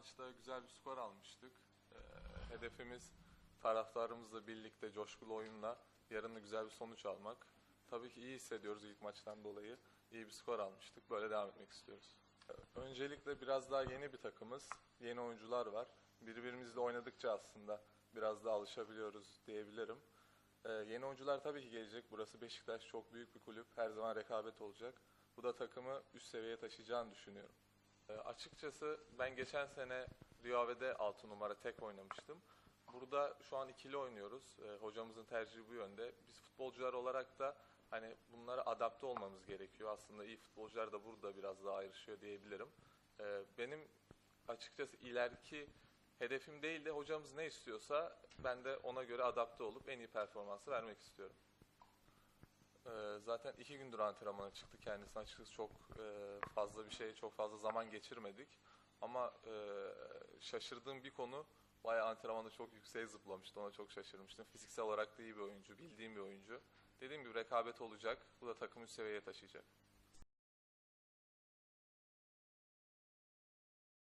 maçta güzel bir skor almıştık. Ee, hedefimiz taraftarımızla birlikte coşkulu oyunla yarın da güzel bir sonuç almak. Tabii ki iyi hissediyoruz ilk maçtan dolayı. İyi bir skor almıştık. Böyle devam etmek istiyoruz. Öncelikle biraz daha yeni bir takımız. Yeni oyuncular var. Birbirimizle oynadıkça aslında biraz daha alışabiliyoruz diyebilirim. Ee, yeni oyuncular tabii ki gelecek. Burası Beşiktaş çok büyük bir kulüp. Her zaman rekabet olacak. Bu da takımı üst seviyeye taşıyacağını düşünüyorum. Ee, açıkçası ben geçen sene Rio Ave'de 6 numara tek oynamıştım. Burada şu an ikili oynuyoruz. Ee, hocamızın tercihi bu yönde. Biz futbolcular olarak da hani bunlara adapte olmamız gerekiyor. Aslında iyi futbolcular da burada biraz daha ayrışıyor diyebilirim. Ee, benim açıkçası ileriki hedefim değil de hocamız ne istiyorsa ben de ona göre adapte olup en iyi performansı vermek istiyorum. Ee, zaten iki gündür antrenmana çıktı kendisi. Açıkçası çok e, fazla bir şey, çok fazla zaman geçirmedik. Ama e, şaşırdığım bir konu bayağı antrenmanda çok yükseğe zıplamıştı. Ona çok şaşırmıştım. Fiziksel olarak da iyi bir oyuncu, bildiğim bir oyuncu. Dediğim gibi rekabet olacak. Bu da takımı seviyeye taşıyacak.